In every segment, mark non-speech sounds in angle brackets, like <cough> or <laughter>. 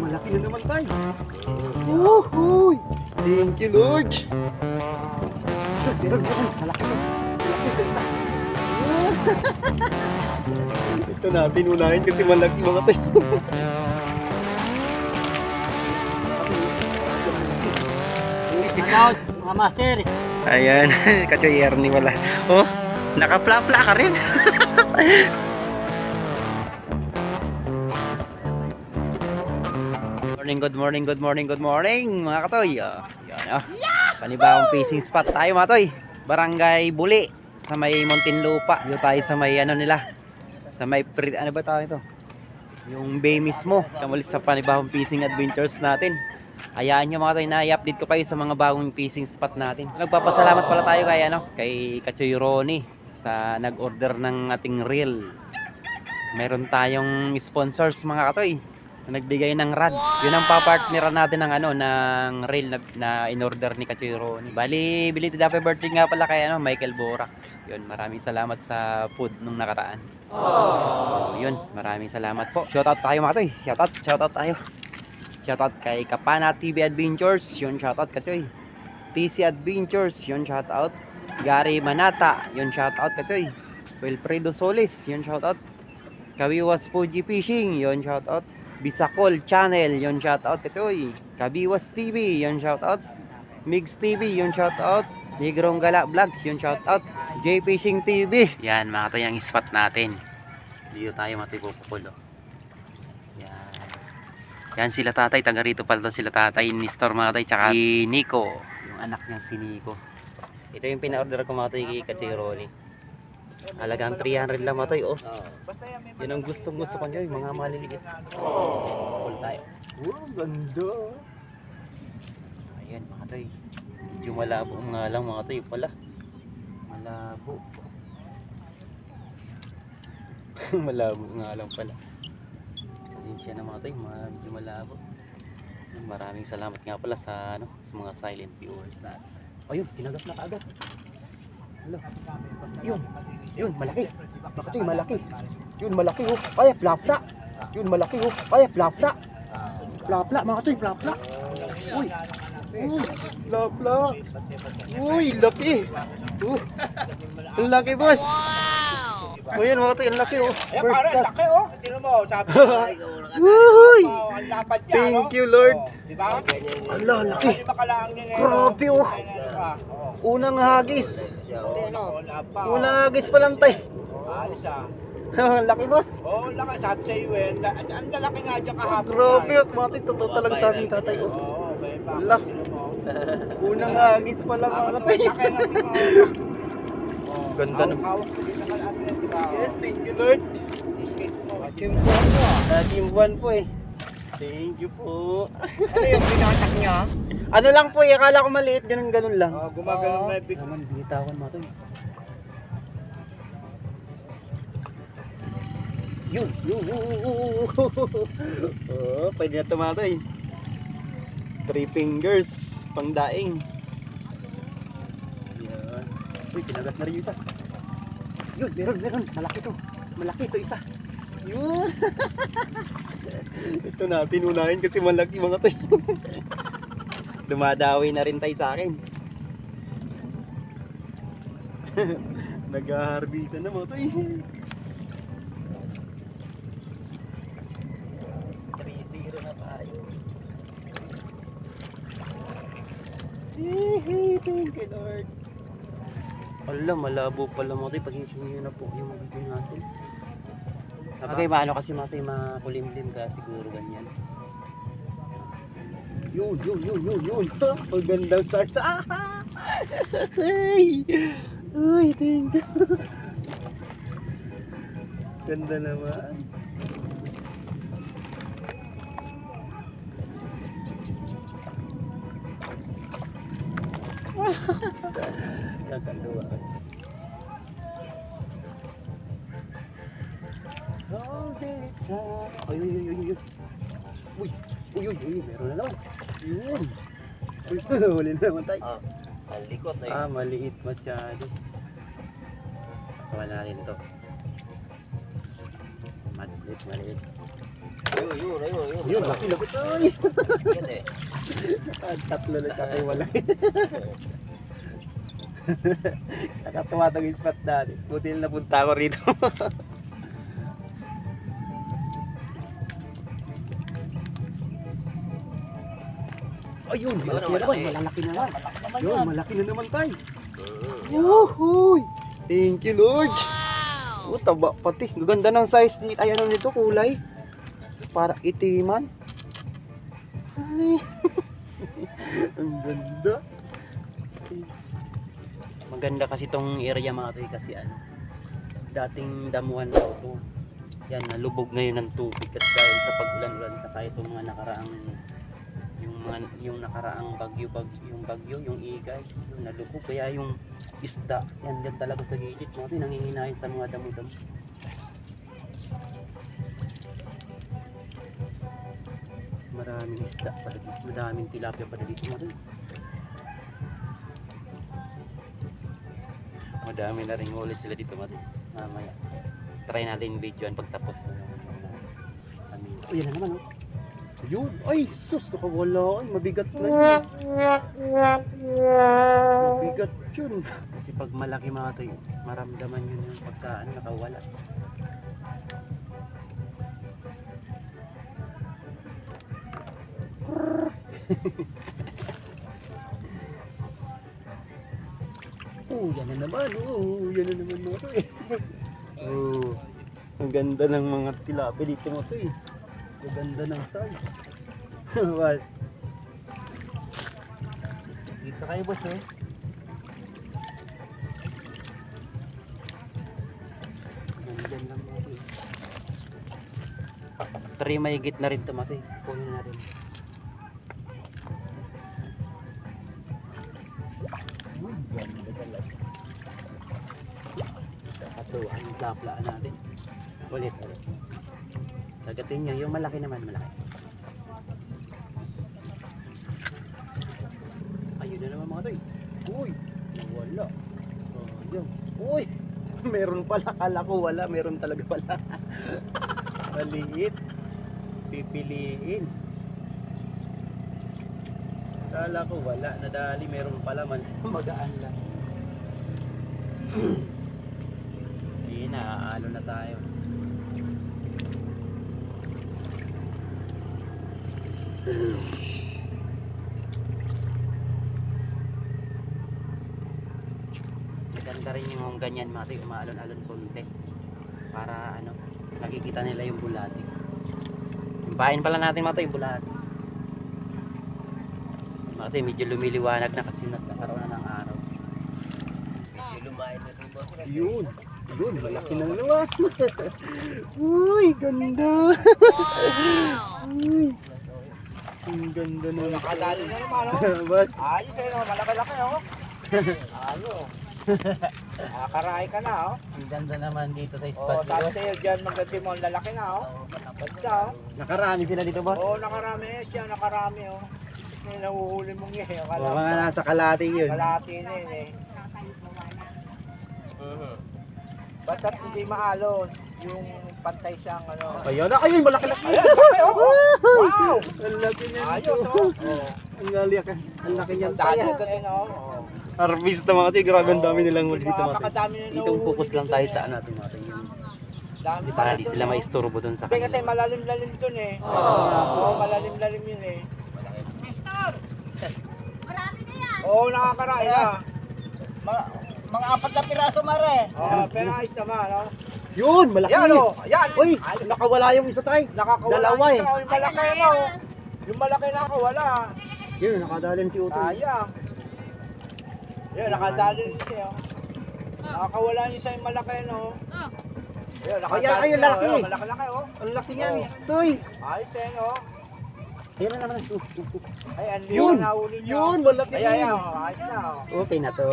Malaki na naman. Na tayo. Woohoo! Thank you, Lord. Malaki to. Malaki isa. Ito natin unahin kasi malaki mga to. Out, mga master. Ayan, <laughs> kachoy Ernie wala. Oh, nakapla-pla ka rin. <laughs> morning, good morning, good morning, good morning mga katoy. Oh, yan oh. Panibawang fishing spot tayo mga toy. Barangay Buli sa may Muntinlupa. Dito tayo sa may ano nila. Sa may ano ba tawag ito? Yung bay mismo. Kamulit sa panibawang fishing adventures natin. Hayaan nyo mga tayo na i-update ko kayo sa mga bagong fishing spot natin. Nagpapasalamat pala tayo kay, ano, kay Kachoy Ronnie sa nag-order ng ating reel. Meron tayong sponsors mga katoy nagbigay ng rad. Yun ang papartneran natin ng ano ng reel na, na in-order ni Kachoy Ronnie. Bali, belated happy birthday nga pala kay ano, Michael Borak. Yun, maraming salamat sa food nung nakaraan. So, yun, maraming salamat po. Shoutout tayo mga katoy. Shoutout, shoutout tayo. Shoutout kay Kapana TV Adventures. Yun, shoutout Kachoy. TC Adventures. Yun, shoutout. Gary Manata. Yun, shoutout Kachoy. Wilfredo Solis. Yun, shoutout. Kawiwas Fuji Fishing. Yun, shoutout. Bisacol Channel. Yun, shoutout Kachoy. Kabiwas TV. Yun, shoutout. Migs TV. Yun, shoutout. Negrong Gala Vlogs. Yun, shoutout. J Fishing TV. Yan, mga tayo ang spot natin. Dito tayo matipupukul. Oh. Yan. Yan sila tatay, taga rito pala sila tatay, Mr. Matay, tsaka si Nico, yung anak niya si Nico. Ito yung pina-order ko mga tay kay Kachiroli. Halagang 300 lang mga tay, oh. Yun ang gustong gusto ko nyo, yung mga maliliit. Pull tayo. Oh, ganda. Ayan mga tay. Medyo malabo nga lang mga tay pala. Malabo. <laughs> malabo nga lang pala. Pasensya na mga mga- medyo malabo. Maraming salamat nga pala sa ano, sa mga silent viewers natin. Ayun, kinagat na kaagad. Hello. Yun. Yun, malaki. Bakit yun, malaki. Yun, malaki oh. Ay, plapla. Yun, malaki oh. Ay, plapla. Plapla, mga toy, plapla. Uy. Uy, plapla. Uy, laki. Uh. Laki, boss. Oh, yun, mga toy, ang laki oh. Eh, First pare, class. laki oh. Tingnan mo, sabi ko. <laughs> Uy. Oh, ang lapad niya, Thank no? you, Lord. Oh, Di ba? Ala, laki. Makalaang niya ngayon. Grabe, oh. Oh. Unang hagis. Ano, wala pa. oh. Unang hagis pa lang, tay. Alis ah. <laughs> laki, boss. Oo, laki. Sabi sa iyo eh. La- Ang lalaki nga dyan kahapon. Grabe, at mga tay, totoo talaga sa amin, tatay. Oh. Oo, may pa. Ala. Unang hagis pa lang, mga tay. Laki. Oh, Ganda, no? Yes, thank you, Lord. Mo. Kim po mo. Laging buwan po eh. Thank you po. Ano yung pinatak niya? <laughs> Ano lang po eh, akala ko maliit, ganun ganun lang. Oh, gumagano na yung big. Naman, binitawan mo ito Yun, yun, yun. <laughs> Oh, pwede na tumato eh. Three fingers, pang daing. Yan. Uy, kinagat na rin yung isa. Yun, meron, meron. Malaki to. Malaki to isa. Yun. Ito na, pinunahin kasi malaki mga to. <laughs> Dumadawi na rin tayo sa akin. <laughs> Nag-harbisan na mo to eh. 3-0 na tayo. Hihi, Thank you Lord. Ala, malabo pala mo tayo. Pag-isip nyo na po yung video natin. Okay, maano kasi mga tayo makulimlim ka siguro ganyan. Yun, yun, yun, yun, yun. Ang gandang stars. Ah! Ay! Ay, you. <laughs> Ganda naman. Kakaluwa. All the time. Ay, ay, ay, ay, ay. Uy, uy, uy, uy, meron na naman. Yun. Uy, <laughs> huli na naman tayo. Ah, alikot eh. Ah, maliit masyado. Wala rin to. Maliit, maliit. Ayun, ayun, ayun, ayun. Yun, laki laki. Ay! Eh. <laughs> Tatlo na siya kay wala. <laughs> Nakatuwa tong spot natin. Buti na napunta ako rito. <laughs> Ayun, malaki na naman. Malalaki na naman. Yun, malaki na naman tayo. Woohoo! Thank you, Lord. Oh, taba pati. Gaganda ng size ni ay ano nito kulay. Para itiman. Ay. <laughs> Ang ganda. Maganda kasi tong area mga tayo kasi ano. Dating damuhan daw to. Yan, nalubog ngayon ng tubig at dahil sa pag-ulan-ulan sa kahit itong mga nakaraang yung mga yung nakaraang bagyo bagyo yung bagyo yung igay yung nalubog kaya yung isda yan yan talaga sa gilid mga tayo nanginginain sa mga damo-damo maraming isda pala dito maraming tilapia pala dito mga madami na rin huli sila dito tayo mamaya. Try natin videoan pagtapos na oh yan na naman oh. Yun ay sus nakawala. Ay mabigat na yun. Mabigat yun. Kasi pag malaki mga tayo maramdaman yun yung pagkaan nakawala <laughs> Yan na naman. Oh, yan na naman mga to eh. <laughs> oh, ang ganda ng mga tilapia dito mo to eh. Ang ganda ng size. <laughs> What? Dito kayo boss eh. Nandyan lang mga to eh. Tari mahigit na rin ito Kunin na rin. Plaplaan natin. Ulit, ulit. Sagatin nyo, yung malaki naman, malaki. Ayun na naman mga toy. Uy, wala. Oh, yun. Uy, <laughs> meron pala. Kala ko wala, meron talaga pala. <laughs> Maliit. Pipiliin. Kala ko wala, nadali meron pala man. <laughs> Magaan lang. <clears throat> Hindi na, aalo na tayo. Maganda rin yung ganyan mga tayo, umaalon-alon konti. Para ano, nakikita nila yung bulati. Impahin pala natin mga tayo, yung bulati. Mga tayo, medyo lumiliwanag na kasi nagkakaroon na ng araw. Yung lumayan na si boss. Yun. Yun, malaki na naman. <laughs> Uy, ganda. Uy. Ang ganda na. Nakadali na naman, oh. Bas, Ayos eh, no? malaki-laki, oh. Ayos. Nakakaray ka na, oh. ang ganda naman dito sa Oh, spot. tapos sa'yo dyan, maganda mo, ang lalaki na, oh. Ganda, oh. Nakarami sila dito, boss. Oo, nakarami eh siya, nakarami, oh. May nahuhuli mong eh. O, Akala mga nasa kalati yun. kalahati na yun, eh. Basta hindi maalon, yung pantay siyang, ano. Ayun na, ayun, malaki-laki. Ayan, laki, oh. Wow! Ang laki niyan. Ayos, dito. oh. Oh. Ang laki, ang laki niyan. Dali ka din, oh. Oh. Harvest na mga tayo, grabe ang dami nilang huli dito mga na Itong nahuhuli focus lang dito, tayo eh. sa ano natin mga. Yung Dami Kasi para di dito, sila maisturbo dun sa Hindi kasi kanila. malalim-lalim dun eh. Oo, malalim-lalim yun eh. Oo, nakakaray na. Mga, apat na piraso mare. Oo, pero ayos naman, no? Yun, malaki. Yan, oh. Yan. Uy, nakawala yung isa tayo. Nakakawala Dalawa eh. isa, oh, Yung malaki mo. Yung malaki na ako, wala. Yun, nakadalin si Utoy. Sayang. Yan, nakadali rin siya. oh. Nakakawala yung isa yung malaki, no? Yan, nakadali Ayan, ayan, siya, laki. oh, Malaki-laki, oh. Ang laki niyan. Oh. Toy. Ayos eh, no? Ayan na naman. Uh, uh, uh. Ay, ang Yun, na niya. Yun, malaki Ay, ay, din. oh, na, oh. Okay na to.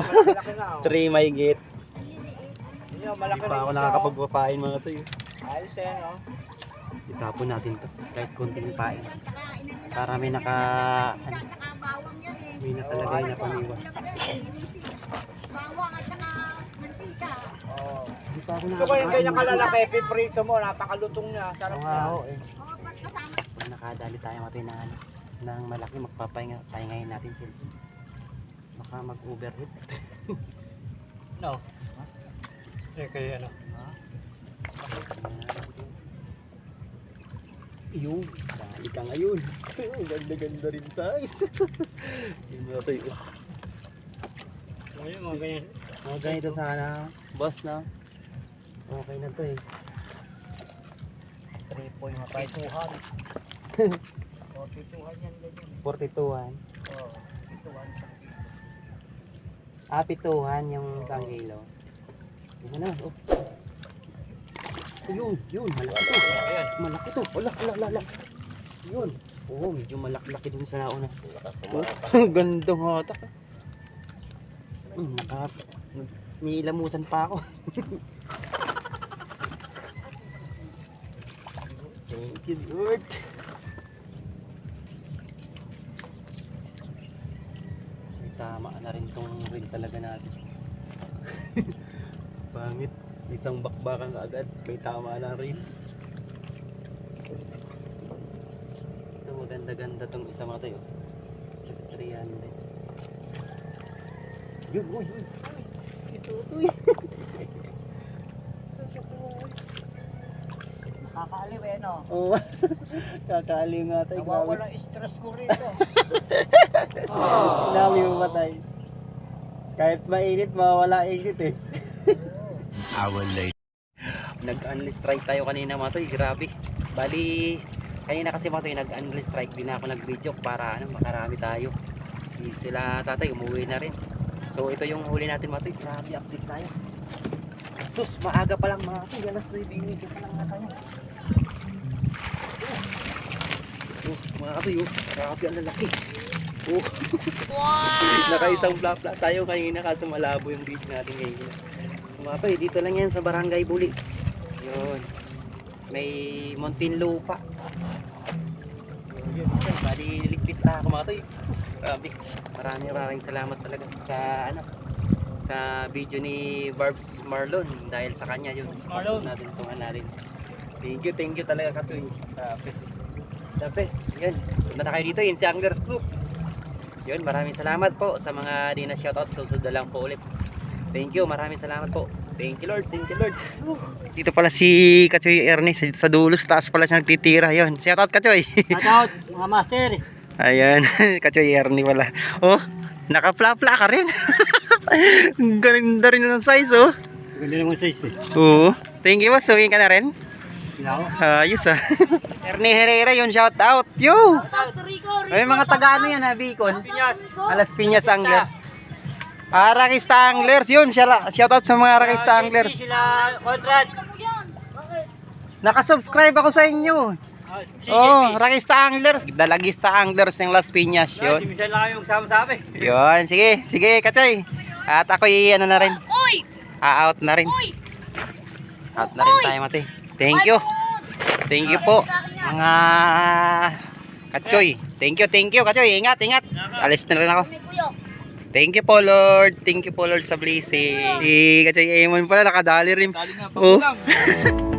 Malaki na, oh. Three may gate. Yun, malaki Hindi pa ako oh. nakakapagpapain mga to. Ayos eh, no? Itapon natin to. Kahit konting pain. Para may naka... Ano, may na paniwa. Bawang at saka mantika. Oo. pa ako Ito ko yung ganyan kalalaki, piprito mo, napakalutong niya. Sarap Oo niya. nga ho eh. Pag nakadali tayo mati na ano, ng malaki, magpapahinga, pahingayin natin sila. Baka mag-overheat. <laughs> No. Eh, kaya ano? Yung, dali ka ngayon. Ang <laughs> ganda-ganda rin size. <laughs> Yun na tayo. Ngayon, mga ganyan. Mga ganito sana, boss na. Okay na to eh. 3.5 tuhan. 42 yan ganyan. 42an. Oo. Ituhan sa kilo. Ah, pituhan yung isang kilo. Yun na, oh. Yun, yun, malaki to. Ayan. Malaki to. Wala, wala, wala. Yun. Oo, medyo malaki-laki dun sa nauna. Oh, <laughs> ganda nga hatak. Hmm, naka, nilamusan pa ako. <laughs> Thank you, Lord. May tama na rin tong rin talaga natin. <laughs> Pangit. Isang bakbakan agad. May tama na rin. Ito maganda-ganda tong isa mga tayo. 300. Yun, uy, uy. Ito, uy. Nakakaaliw eh, no? Oo. <laughs> Kakaliw nga tayo. Nawawalang stress ko rito. <laughs> Ba tayo? Kahit mainit, mawawala init eh. <laughs> Hour later. Nag-unless strike tayo kanina mga toy, grabe. Bali, kanina kasi mga toy, nag-unless strike din ako nag-video para ano, makarami tayo. Si sila tatay, umuwi na rin. So ito yung huli natin mga toy, grabe update tayo. Sus, maaga pa lang mga toy, alas 9 init pa lang na tayo. Oh, mga katoy, oh, grabe ang lalaki. Oh. Nakaisang flap tayo kanina kaso malabo yung beach natin ngayon. Mga toy, dito lang yan sa Barangay Buli. Yun. May Mountain Lupa. Yun, yun. Bali, niligpit na ako mga toy. Sus, grabe. Maraming maraming salamat talaga sa ano sa video ni Barbs Marlon dahil sa kanya yun. Marlon. Natin tungan natin. Thank you, thank you talaga katoy. Grabe. The best. Yun. Punta na kayo dito, yun si Anglers Group. Yun, maraming salamat po sa mga di na shoutout. Susunod na lang po ulit. Thank you, maraming salamat po. Thank you Lord, thank you Lord. Dito pala si Kachoy Ernest sa dulo, sa taas pala siya nagtitira. Yun, shoutout Kachoy. Shoutout, mga master. <laughs> Ayan, <laughs> Kachoy Ernie pala. Oh, nakapla-pla ka rin. Ang <laughs> Ganda rin ng size oh. Ganda naman size eh. Oo. Thank you, boss. Suwing ka na rin. Ayos ah. <laughs> Ernie Herrera yun, shout out. Yo! Ay, mga taga ano yan ha, Bicol. Alas Piñas Anglers. Ah, Rakista Anglers yun. Shout out sa mga Rakista Anglers. Sila Conrad. Nakasubscribe ako sa inyo. Ah, Oh, Rakista Anglers. Dalagista Anglers ng Las Piñas Yun. Minsan lang kami magsama sa <laughs> amin. Yun, sige, sige, Kachoy. At ako ano na rin. A-out na rin. Out na rin tayo, mati. Thank you. Thank you po, mga Kachoy. Thank you, thank you, Kachoy. Ingat, ingat. Alis na rin ako. Thank you po, Lord. Thank you po, Lord, sa blessing. Si Kachoy Amon pala, nakadali rin. Dali nga, Oh. <laughs>